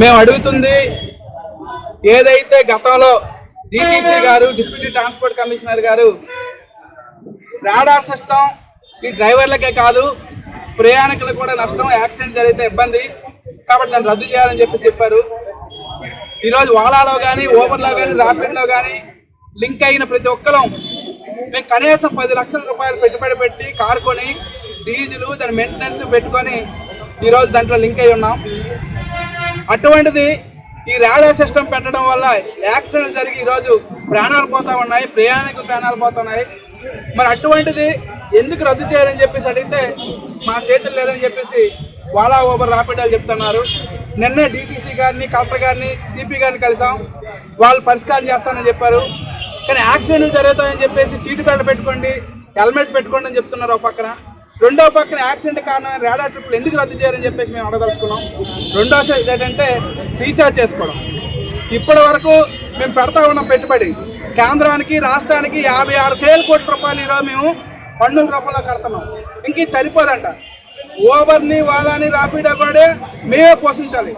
మేము అడుగుతుంది ఏదైతే గతంలో డిటిసి గారు డిప్యూటీ ట్రాన్స్పోర్ట్ కమిషనర్ గారు రాడార్ సిస్టమ్ ఈ డ్రైవర్లకే కాదు ప్రయాణికులకు కూడా నష్టం యాక్సిడెంట్ జరిగితే ఇబ్బంది. కాబట్టి దాన్ని రద్దు చేయాలని చెప్పి చెప్పారు. ఈరోజు ఓలాలో కానీ ఓబర్లో కానీ ర్యాపిడ్లో కానీ లింక్ అయిన ప్రతి ఒక్కరం మేము కనీసం పది లక్షల రూపాయలు పెట్టుబడి పెట్టి కారు కొని డీజిల్ దాని మెయింటెనెన్స్ పెట్టుకొని ఈరోజు దాంట్లో లింక్ అయి ఉన్నాం. అటువంటిది ఈ రాడార్ సిస్టమ్ పెట్టడం వల్ల యాక్సిడెంట్ జరిగి ఈరోజు ప్రాణాలు పోతా ఉన్నాయి ప్రయాణికులు ప్రాణాలు పోతున్నాయి మరి అటువంటిది ఎందుకు రద్దు చేయాలని చెప్పేసి అడిగితే మా చేతులు లేదని చెప్పేసి వాలా ఓబర్ రాపిడాలు చెప్తున్నారు. నిన్నే డీటీసీ గారిని కలెక్టర్ గారిని సిపి గారిని కలిసాం. వాళ్ళు పరిష్కారం చేస్తానని చెప్పారు. కానీ యాక్సిడెంట్లు జరుగుతాయని చెప్పేసి సీటు బెల్ట్ పెట్టుకోండి హెల్మెట్ పెట్టుకోండి అని చెప్తున్నారు ఒక పక్కన. రెండో పక్కన యాక్సిడెంట్ కారణమైన రాడార్ ట్రిప్పులు ఎందుకు రద్దు చేయాలని చెప్పేసి మేము అడగదలుచుకున్నాం. రెండో సైజ్ ఏంటంటే రీఛార్జ్ చేసుకోవడం. ఇప్పటి వరకు మేము పెడతా ఉన్నాం పెట్టుబడి. కేంద్రానికి రాష్ట్రానికి యాభై ఆరు వేల కోట్ల రూపాయలు ఈరోజు మేము పన్నుల రూపంలో కడుతున్నాం. ఇంక సరిపోదంట. ఓవర్ని వాళ్ళని రాపిడో కూడా మేమే పోషించాలి.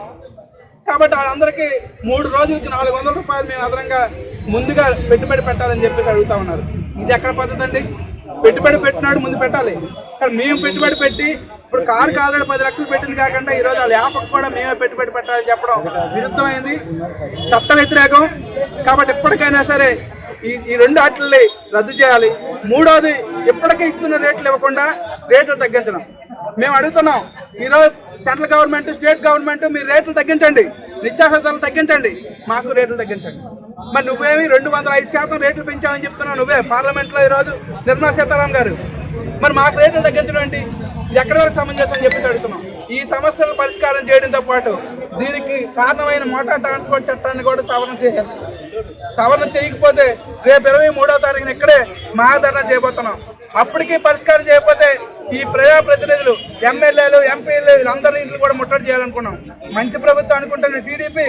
కాబట్టి వాళ్ళందరికీ మూడు రోజులకి నాలుగు వందల రూపాయలు మేము అదనంగా ముందుగా పెట్టుబడి పెట్టాలని చెప్పేసి అడుగుతా ఉన్నారు. ఇది ఎక్కడ పద్ధతి అండి? పెట్టుబడి పెట్టినాడు ముందు పెట్టాలి. అక్కడ మేము పెట్టుబడి పెట్టి ఇప్పుడు కారు ఆల్రెడీ పది లక్షలు పెట్టింది కాకుండా ఈరోజు వాళ్ళ యాపకు కూడా మేమే పెట్టుబడి పెట్టాలని చెప్పడం విరుద్ధమైంది. చట్ట వ్యతిరేకం. కాబట్టి ఇప్పటికైనా సరే ఈ ఈ రెండు ఆటల్ని రద్దు చేయాలి. మూడోది ఇప్పటికే ఇస్తున్న రేట్లు ఇవ్వకుండా రేట్లు తగ్గించడం. మేము అడుగుతున్నాం ఈరోజు సెంట్రల్ గవర్నమెంట్ స్టేట్ గవర్నమెంట్ మీరు రేట్లు తగ్గించండి. నిత్యావసర ధరలు తగ్గించండి. మాకు రేట్లు తగ్గించండి. మరి నువ్వేమి రెండు వందల ఐదు శాతం రేట్లు పెంచామని చెప్తున్నావు నువ్వే. పార్లమెంట్లో ఈరోజు నిర్మలా సీతారాం గారు మరి మాకు రేట్లు తగ్గించడం ఏంటి ఎక్కడి వరకు సమంజసం అని చెప్పేసి అడుగుతున్నాం. ఈ సమస్యలను పరిష్కారం చేయడంతో పాటు దీనికి కారణమైన మోటార్ ట్రాన్స్పోర్ట్ చట్టాన్ని కూడా సవరణ చేయాలి. సవరణ చేయకపోతే రేపు ఇరవై మూడో తారీఖున ఇక్కడే మహాధరణ చేయబోతున్నాం. అప్పటికీ పరిష్కారం చేయకపోతే ఈ ప్రజాప్రతినిధులు ఎమ్మెల్యేలు ఎంపీలు వీళ్ళందరి ఇంట్లో కూడా ముట్టడి చేయాలనుకున్నాం. మంచి ప్రభుత్వం అనుకుంటున్న టీడీపీ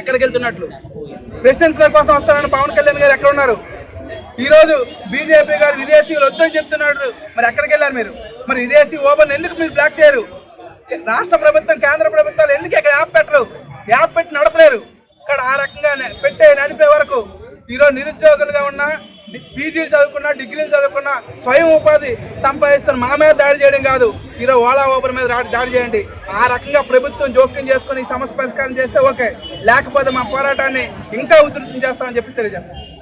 ఎక్కడికి వెళ్తున్నట్లు. ప్రెసిడెన్సీల కోసం వస్తారని పవన్ కళ్యాణ్ గారు ఎక్కడ ఉన్నారు? ఈరోజు బీజేపీ గారు విదేశీయులు వద్దని చెప్తున్నాడు మరి ఎక్కడికి వెళ్ళారు మీరు? మరి విదేశీ ఓపెన్ ఎందుకు మీరు బ్లాక్ చేయరు? రాష్ట్ర ప్రభుత్వం కేంద్ర ప్రభుత్వాలు ఎందుకు ఇక్కడ యాప్ పెట్టరు? యాప్ పెట్టి నడపలేరు. ఇక్కడ ఆ రకంగా పెట్టే నడిపే వరకు ఈరోజు నిరుద్యోగులుగా ఉన్న పీజీలు చదువుకున్నా డిగ్రీలు చదువుకున్నా స్వయం ఉపాధి సంపాదిస్తున్న మా మీద దాడి చేయడం కాదు. ఈరోజు ఓలా ఓపెన్ మీద దాడి చేయండి. ఆ రకంగా ప్రభుత్వం జోక్యం చేసుకుని ఈ సమస్య పరిష్కారం చేస్తే ఓకే. లేకపోతే మా పోరాటాన్ని ఇంకా ఉధృతం చేస్తామని చెప్పి తెలియజేస్తాం.